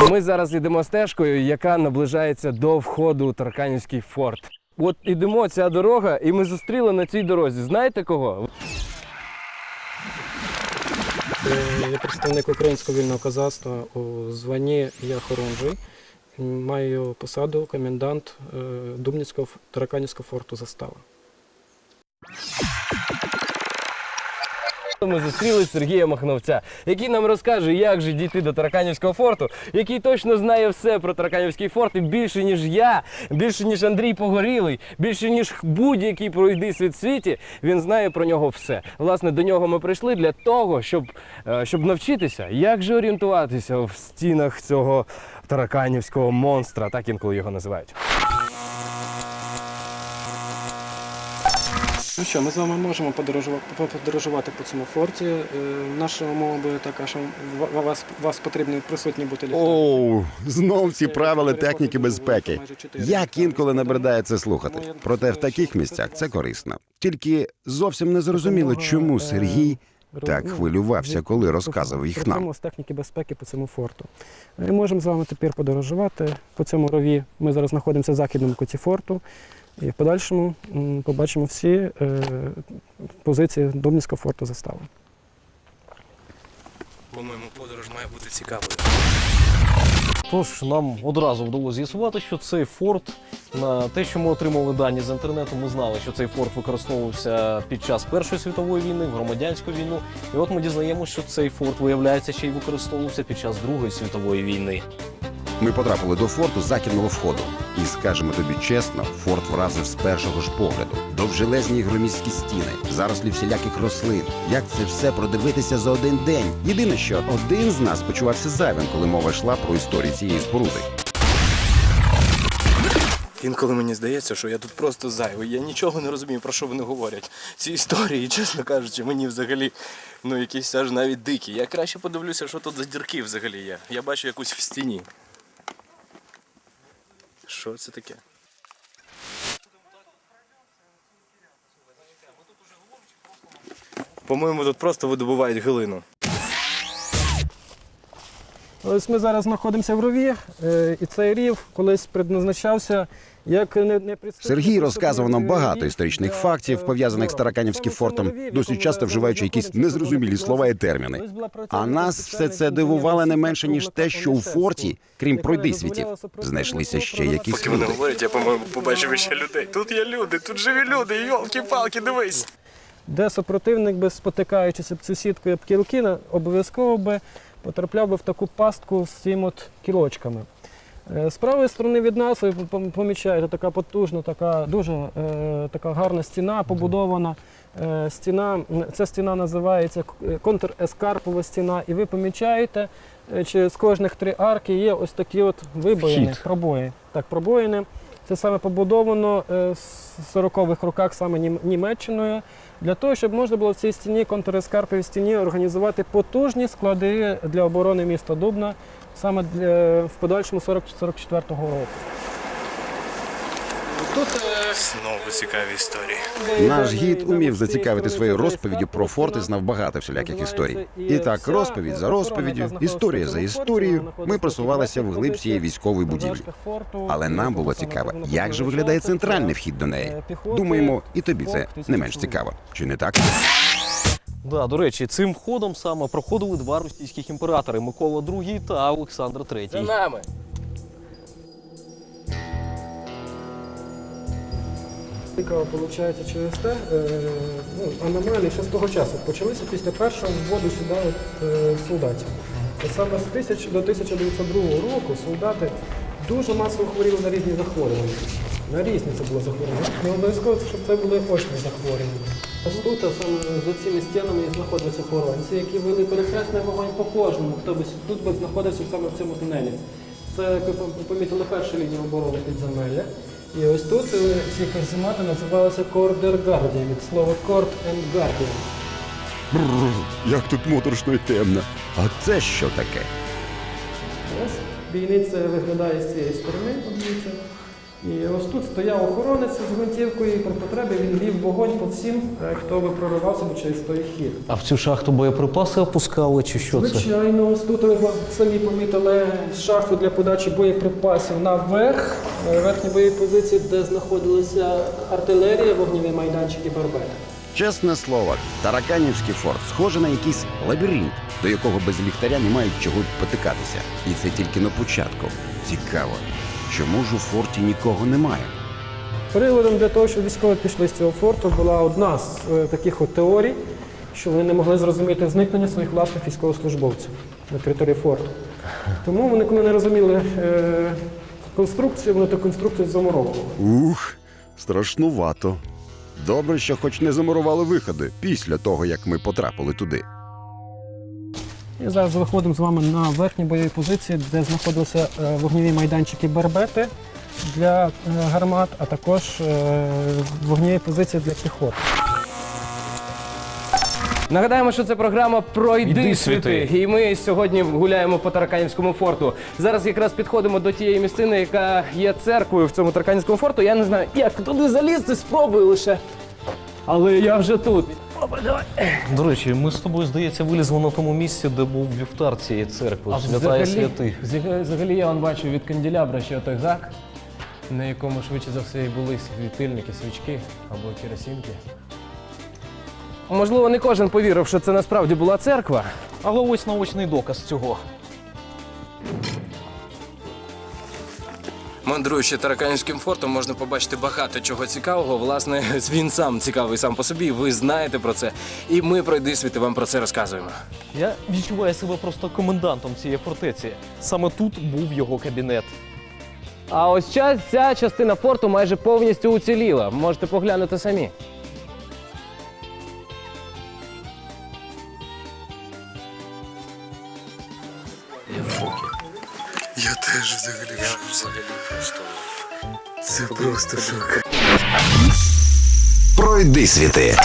Ми зараз йдемо стежкою, яка наближається до входу у Тарканівський форт. От ідемо ця дорога, і ми зустріли на цій дорозі. Знаєте кого? Е, Я представник українського вільного козацтва у званні я хорунжий. Маю посаду комендант е, Дубницького Тараканівського форту Застава. Ми зустріли Сергія Махновця, який нам розкаже, як же дійти до Тараканівського форту, який точно знає все про Тараканівський форт і більше, ніж я, більше, ніж Андрій Погорілий, більше, ніж будь-який пройди світ світі, він знає про нього все. Власне, до нього ми прийшли для того, щоб, е, щоб навчитися, як же орієнтуватися в стінах цього тараканівського монстра, так інколи його називають. Ну що, ми з вами можемо подорожувати, подорожувати по цьому форті. Е, Наша умова буде така, що ва- вас, вас потрібно присутні бути ліхтарик. Оу, знов ці правила техніки безпеки. Як інколи набридає це слухати. Проте в таких місцях це корисно. Тільки зовсім не зрозуміло, чому Сергій так хвилювався, коли розказував їх нам. З техніки безпеки по цьому форту. Ми можемо з вами тепер подорожувати по цьому рові. Ми зараз знаходимося в західному куті форту. І в подальшому побачимо всі е, позиції Дубницького форту застави. По-моєму, подорож має бути цікавою. Тож нам одразу вдалося з'ясувати, що цей форт на те, що ми отримали дані з інтернету, ми знали, що цей форт використовувався під час Першої світової війни, в громадянську війну. І от ми дізнаємося, що цей форт виявляється ще й використовувався під час Другої світової війни. Ми потрапили до форту західного входу. І скажемо тобі чесно, форт вразив з першого ж погляду. Довжелезні громістські стіни, зарослі всіляких рослин. Як це все продивитися за один день? Єдине, що один з нас почувався зайвим, коли мова йшла про історію цієї споруди. Інколи мені здається, що я тут просто зайвий. Я нічого не розумію, про що вони говорять. Ці історії, чесно кажучи, мені взагалі ну якісь аж навіть дикі. Я краще подивлюся, що тут за дірки взагалі є. Я бачу якусь в стіні. Що це таке? По-моєму, тут просто видобувають глину. Ось ми зараз знаходимося в рові, е, і цей рів колись предназначався як не, не Сергій розказував нам багато історичних фактів, пов'язаних з Тараканівським фортом, досить часто вживаючи якісь незрозумілі слова і терміни. А нас все це дивувало не менше ніж те, що у форті, крім пройдисвітів, знайшлися ще якісь Поки вони говорять, я, по-моєму, побачив ще людей. Тут є люди, тут живі люди, йолки-палки, дивись. де супротивник би спотикаючись об цю сітку і об кілки, на- обов'язково би потрапляв би в таку пастку з цими от кілочками. Е, З правої сторони від нас ви помічаєте така потужна, така дуже е, така гарна стіна побудована. Е, стіна, ця стіна називається е, контр-ескарпова стіна, і ви помічаєте, е, чи з кожних три арки є ось такі от вибоїни, Вхід. пробої. Так, пробоїни. Це саме побудовано е, в 40-х роках саме Німеччиною для того, щоб можна було в цій стіні, контрескарповій стіні, організувати потужні склади для оборони міста Дубна саме для, в подальшому 40 44-го року. Тут е, Знову цікаві історії. Наш гід умів зацікавити своєю розповіддю про форт і знав багато всіляких історій. І так, розповідь за розповіддю, історія за історією, ми просувалися вглиб цієї військової будівлі. Але нам було цікаво, як же виглядає центральний вхід до неї. Думаємо, і тобі це не менш цікаво, чи не так? Да, до речі, цим ходом саме проходили два російських імператори Микола II та Олександр За нами. Цікаво, виходить, через те, е, ну, аномалії ще з того часу почалися після першого вводу сюди от, е, солдатів. І саме з 1000 до 1902 року солдати дуже масово хворіли на різні захворювання. На різні це було захворювання. Не обов'язково, щоб це були очні захворювання. Ось тут саме за цими стінами і знаходилися охоронці, які вели перехресний вогонь по кожному, хто би тут би знаходився саме в цьому тунелі. Це, як ви помітили, перша лінія оборони підземелля. І ось тут е, ці каземати називалися Кордер Guardian, від слова Cord and Guardian. Як тут моторошно і темно. А це що таке? Ось бійниця виглядає з цієї сторони, подивіться. І ось тут стояв охоронець з гвинтівкою, і при потребі він вів вогонь по всім, е, хто би проривався через той хід. А в цю шахту боєприпаси опускали, чи що це? Звичайно, ось тут ви самі помітили шахту для подачі боєприпасів наверх, е, верхні бойові позиції, де знаходилися артилерія, вогневі майданчики, барбети. Чесне слово, Тараканівський форт схоже на якийсь лабіринт, до якого без ліхтаря не мають чого потикатися. І це тільки на початку. Цікаво, чому ж у форті нікого немає? Приводом для того, щоб військові пішли з цього форту, була одна з е, таких от теорій, що вони не могли зрозуміти зникнення своїх власних військовослужбовців на території форту. Тому вони, коли не розуміли е, конструкцію, вони ту конструкцію замуровували. Ух, страшнувато. Добре, що хоч не замурували виходи після того, як ми потрапили туди. І зараз виходимо з вами на верхні бойові позиції, де знаходилися е, вогневі майданчики Бербети для е, гармат, а також е, вогневі позиції для піхоти. Нагадаємо, що це програма Пройди Іди світи. світи. І ми сьогодні гуляємо по Тараканівському форту. Зараз якраз підходимо до тієї місцини, яка є церквою в цьому Тараканівському форту. Я не знаю, як туди залізти, спробую лише. Але я вже тут. Опа, давай. До речі, ми з тобою, здається, вилізли на тому місці, де був вівтар цієї церкви. Святає взагалі, святих. взаг- взагалі я вам бачу від канделябра ще той гак, на якому швидше за все і були світильники, свічки або керосинки. Можливо, не кожен повірив, що це насправді була церква. Але ось наочний доказ цього. Мандруючи Тараканівським фортом, можна побачити багато чого цікавого. Власне, він сам цікавий сам по собі. Ви знаєте про це. І ми пройди світи вам про це розказуємо. Я відчуваю себе просто комендантом цієї фортеці. Саме тут був його кабінет. А ось ця, ця частина форту майже повністю уціліла. Можете поглянути самі. Я теж взагалі. Я взагалі просто. Це просто шок. Пройди світи.